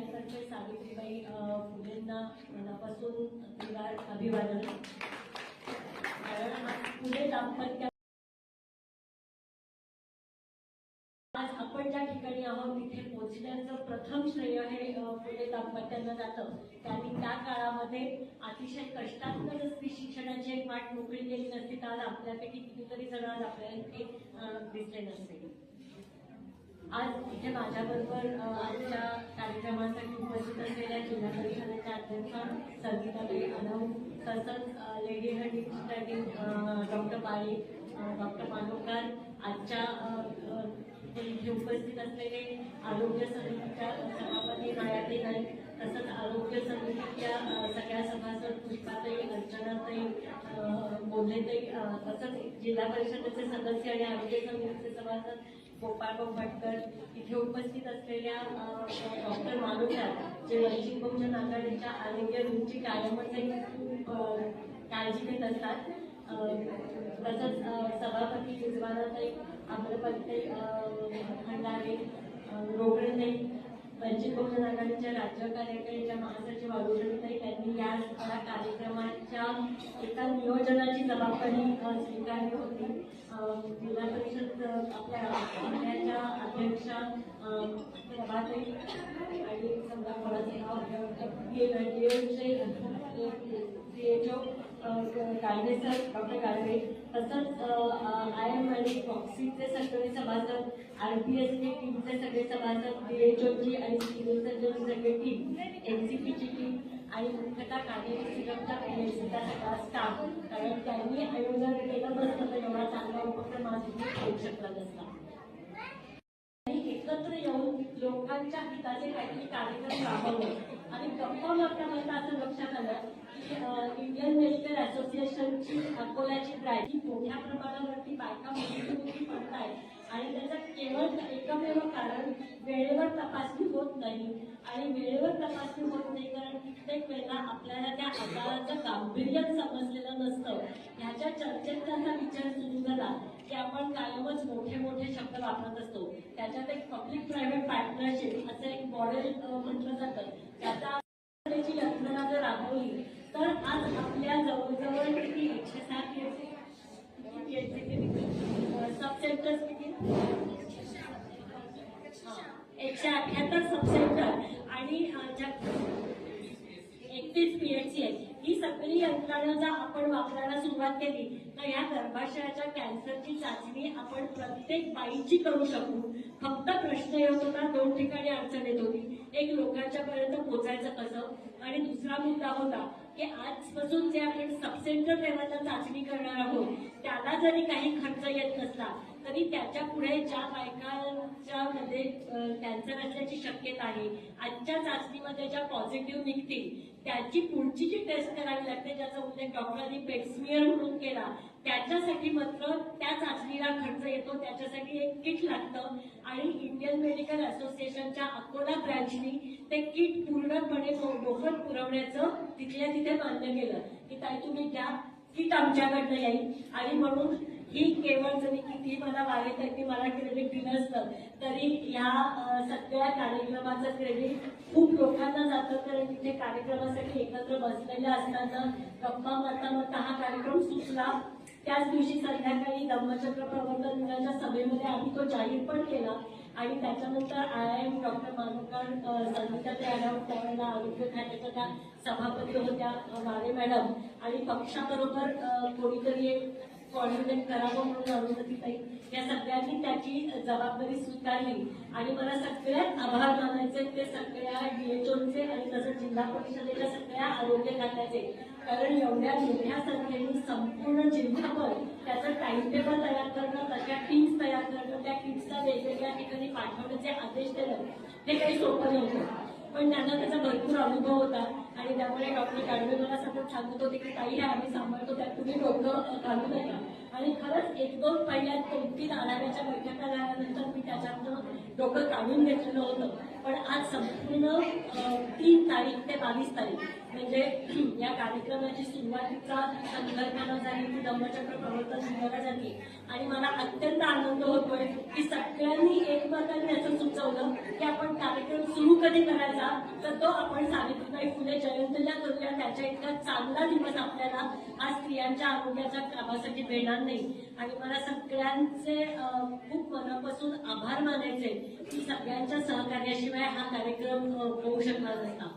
सगळ्यांतर्फे सावित्रीबाई फुलेंना मनापासून त्रिवार अभिवादन. कारण फुले दाम्पत्य आज आपण ज्या ठिकाणी आहोत तिथे पोहोचण्याचं प्रथम श्रेय हे अ, फुले दाम्पत्यांना जातं. त्यांनी त्या काळामध्ये अतिशय कष्टातून नसती शिक्षणाची एक वाट मोकळी केली नसती तर आज आपल्यापैकी कितीतरी जण आज आपल्याला इथे दिसले नसते आज इथे माझ्याबरोबर आजच्या कार्यक्रमासाठी उपस्थित असलेल्या जिल्हा परिषदेच्या अध्यक्षा संगीताबाई अनव तसंच लेडी हँडिस्टँडिंग डॉक्टर पाळी डॉक्टर मानोकर आजच्या इथे उपस्थित असलेले आरोग्य समितीच्या सभापती मायाती नाईक तसंच आरोग्य समितीच्या सगळ्या सभासद पुष्पाताई अर्चनाताई अ, तसंच जिल्हा परिषदेचे सदस्य आणि आरोग्य समितीचे सभासद गोपाळभाऊ भटकर इथे उपस्थित असलेल्या डॉक्टर मानुषार जे वंचित बहुजन आघाडीच्या आरोग्य रूमची कायमच एक काळजी घेत असतात. तसंच सभापती युजवानाताई आम्रपाली खंडारे अ, रोकडेताई वंचित बहुजन आघाडीच्या राज्य कार्यकारीच्या महासचिव अरुणताई त्यांनी या कार्यक्रमाच्या एका नियोजनाची जबाबदारी स्वीकारली होती. जिल्हा परिषद आपल्या आपल्याच्या अध्यक्षा आणि समजा CHO Gadge sir doctor Gadge तसंच आय एम आणि प्रॉक्सीचे सगळे सभासद आर पी एसचे टीमचे सगळे सभासद डी एच ओची आणि सिव्हिल सर्जनची सगळे टीम एन सी पीची टीम आणि मुख्यतः कार्यकारी निगमच्या पीएससीचा सगळा स्टाफ कारण त्यांनी आयोजन केलं नसतं तर म्हणजे एवढा चांगला उपक्रम आज इथे होऊ शकला नसता. आणि एकत्र येऊन लोकांच्या हिताचे काहीतरी कार्यक्रम राबवले. आणि गप्पा मारता मारता असं लक्षात आलं की इंडियन मेडिकल असोसिएशनची अकोल्याची ब्रँच ही मोठ्या प्रमाणावरती बायका मुली पडताय आणि त्याचं केवळ एकमेव कारण वेळेवर तपासणी होत नाही आणि वेळेवर तपासणी होत नाही प्रत्येक वेळेला आपल्याला त्या आजाराचं गांभीर्य समजलेलं नसतं. ह्याच्या चर्चेत असा विचार सुरू झाला की आपण कायमच मोठे मोठे शब्द वापरत असतो. त्याच्यात एक पब्लिक प्रायव्हेट पार्टनरशिप असं एक मॉडेल म्हटलं जातं. त्याचा यंत्रणा जर राबवली तर आज आपल्या जवळजवळ किती? एकशे सात सब सेंटर्स किती एकशे अठ्याहत्तर सबसेंटर आणि एकतीस पीएचसी आहे. ही सगळी यंत्रणा जर आपण वापरायला सुरुवात केली तर या गर्भाशयाच्या कॅन्सरची चाचणी आपण प्रत्येक बाईची करू शकू. फक्त प्रश्न येत होता दोन ठिकाणी अडचण येत होती. एक लोकांच्या पर्यंत पोहोचायचं कसं? आणि दुसरा मुद्दा होता की आजपासून जे आपण सबसेंटर लेवलला चाचणी करणार आहोत त्याला जरी काही खर्च तरी त्याच्या पुढे ज्या बायकांच्या मध्ये कॅन्सर असल्याची शक्यता आहे आजच्या चाचणीमध्ये ज्या पॉझिटिव्ह निघतील त्याची पुढची जी टेस्ट करावी लागते ज्याचा उल्लेख डॉक्टरांनी पेक्समियर म्हणून केला त्याच्यासाठी मात्र त्या चाचणीला खर्च येतो त्याच्यासाठी एक किट लागतं. आणि इंडियन मेडिकल असोसिएशनच्या अकोला ब्रँचनी ते किट पूर्णपणे मोफत पुरवण्याचं तिथल्या तिथे मान्य केलं. की ताई तुम्ही त्या किट आमच्याकडनं येईल. आणि म्हणून ही केवळ जरी किती मला वारे की मला क्रेडिट दिलं असतं तरी या सगळ्या कार्यक्रमाचं क्रेडिट खूप लोकांना जातं कारण तिथे कार्यक्रमासाठी एकत्र बसलेल्या असताना गप्पा मारता मारता हा कार्यक्रम सुचला त्याच दिवशी संध्याकाळी धम्मचक्र प्रवर्तन दिनाच्या सभेमध्ये आम्ही तो जाहीर पण केला. आणि त्याच्यानंतर I M doctor Mankar Sangeeta madam त्यावेळेला आरोग्य खात्याच्या त्या सभापती होत्या अ, वारे मॅडम. आणि पक्षाबरोबर कोणीतरी एक कॉन्फिडेंट करावं म्हणून अरुंधतीताई या सगळ्यांनी त्याची जबाबदारी स्वीकारली. आणि मला सगळ्यात आभार मानायचे ते सगळ्या डीएचओचे आणि तसंच जिल्हा परिषदेच्या सगळ्या आरोग्य खात्याचे. कारण एवढ्या मोठ्या संख्येने संपूर्ण जिल्हाभर त्याचं टाइम टेबल तयार करणं त्याच्या टीम्स तयार करणं त्या टीम्सला वेगवेगळ्या ठिकाणी पाठवण्याचे आदेश देणं हे काही सोपं नव्हतं. पण त्यांना त्याचा भरपूर अनुभव होता. आणि त्यामुळे डॉक्टर गाडवे मला सतत सांगत होते की काही आहे आम्ही सांभाळतो त्यात तुम्ही डोकं घालू नका. आणि खरंच एक दोन पहिल्या दोन तीन आढाव्याच्या बैठका झाल्यानंतर मी त्याच्यातनं डोकं काढून घेतलेलं होतं. पण आज संपूर्ण तीन तारीख ते बावीस तारीख म्हणजे या कार्यक्रमाची सुरुवातीचा संकल्पना झाली ती धम्मचक्र प्रवर्तन झाली. आणि मला अत्यंत आनंद होतोय की सगळ्यांनी एकमेकांनी असं सुचवलं की आपण कार्यक्रम सुरू कधी करायचा तर तो आपण सावित्रीबाई फुले जयंतीला करूया. त्याच्या इतका चांगला दिवस आपल्याला आज स्त्रियांच्या आरोग्याच्या कामासाठी मिळणार नाही. आणि मला सगळ्यांचे खूप मनापासून आभार मानायचे की सगळ्यांच्या सहकार्याशिवाय हा कार्यक्रम होऊ शकणार नसता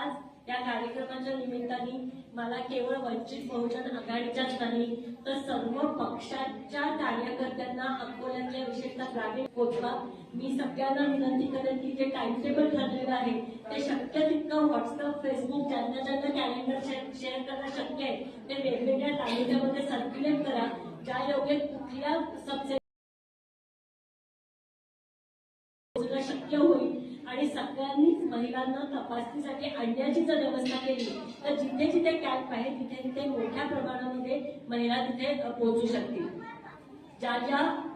आज या कार्यक्रमाच्या निमित्ताने मला केवळ वंचित बहुजन आघाडीच्याच नाही तर सर्व पक्षाच्या कार्यकर्त्यांना अकोल्यातल्या विशेषतः ग्रामीण पोचवा मी सगळ्यांना विनंती करेन की जे टाइम टेबल ठरलेलं आहे ते शक्य तितकं व्हॉट्सअप फेसबुक ज्यांना ज्यांना कॅलेंडर शेअर करणं शक्य आहे ते वेगवेगळ्या तालुक्यामध्ये सर्क्युलेट करा. ज्या योग्य कुठल्या सबसे पोहोचणं शक्य होईल आणि सगळ्यांनीच महिलांना तपासणीसाठी आणण्याची जर व्यवस्था केली तर जिथे जिथे कॅम्प आहे तिथे तिथे मोठ्या प्रमाणामध्ये महिला तिथे पोहोचू शकतील. ज्या ज्या